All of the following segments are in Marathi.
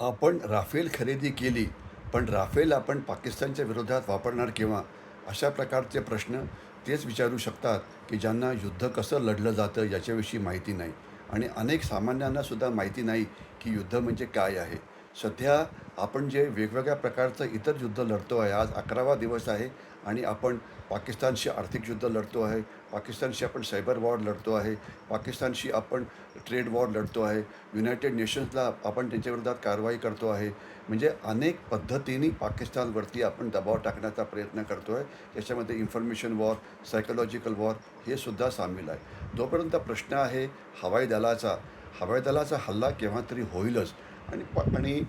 आपण राफेल खरेदी केली पण राफेल आपण पाकिस्तानच्या विरोधात वापरणार किंवा? अशा प्रकारचे प्रश्न तेच विचारू शकतात की ज्यांना युद्ध कसं लढलं जातं याच्याविषयी माहिती नाही. आणि अनेक सामान्यांनासुद्धा माहिती नाही की युद्ध म्हणजे काय आहे. सध्या आपण जे वेगवेगळ्या प्रकारचं इतर युद्ध लढतो आहे आज अकरावा दिवस आहे आणि आपण पाकिस्तानशी आर्थिक युद्ध लढतो आहे पाकिस्तानशी आपण सायबर वॉर लढतो आहे पाकिस्तानशी आपण ट्रेड वॉर लढतो आहे युनायटेड नेशन्सला आपण त्यांच्याविरोधात कारवाई करतो आहे. म्हणजे अनेक पद्धतीने पाकिस्तानवरती आपण दबाव टाकण्याचा प्रयत्न करतो आहे त्याच्यामध्ये इन्फॉर्मेशन वॉर सायकोलॉजिकल वॉर हे सुद्धा सामील आहे. जोपर्यंत प्रश्न आहे हवाई दलाचा हवाई दलाचा हल्ला केव्हा तरी होईलच. आणि प आणि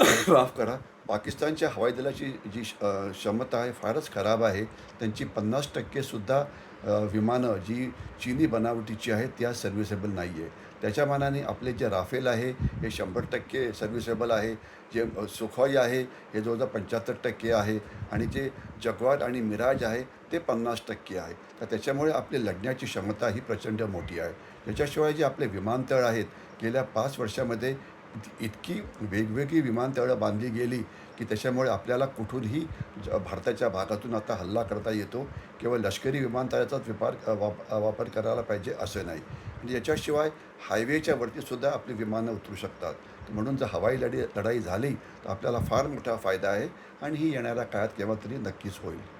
माफ करा. पाकिस्तानच्या हवाई दलाची जी श- क्षमता आहे फारच खराब आहे. त्यांची पन्नास टक्केसुद्धा विमानं जी चीनी बनावटीची आहेत त्या सर्व्हिसेबल नाही आहे त्याच्या मानाने आपले जे राफेल आहे हे शंभर टक्के सर्व्हिसेबल आहे. जे अ, सुखॉई आहे हे जवळजवळ पंच्याहत्तर टक्के आहे. आणि जे जगवाट आणि मिराज आहे ते पन्नास टक्के आहे. तर त्याच्यामुळे आपली लढण्याची क्षमता ही प्रचंड मोठी आहे. त्याच्याशिवाय जे आपले विमानतळ आहेत गेल्या पाच वर्षामध्ये इतकी वेगवेगळी विमानतळं बांधली गेली की त्याच्यामुळे आपल्याला कुठूनही ज- भारताच्या भागातून आता हल्ला करता येतो. केवळ लष्करी विमानतळाचाच व्यापार वाप वापर करायला पाहिजे असं नाही. म्हणजे याच्याशिवाय हायवेच्या वरतीसुद्धा आपली विमानं उतरू शकतात. म्हणून जर हवाई लढी लढाई झाली तर आपल्याला फार मोठा फायदा आहे आणि ही येणाऱ्या काळात केव्हा तरी नक्कीच होईल.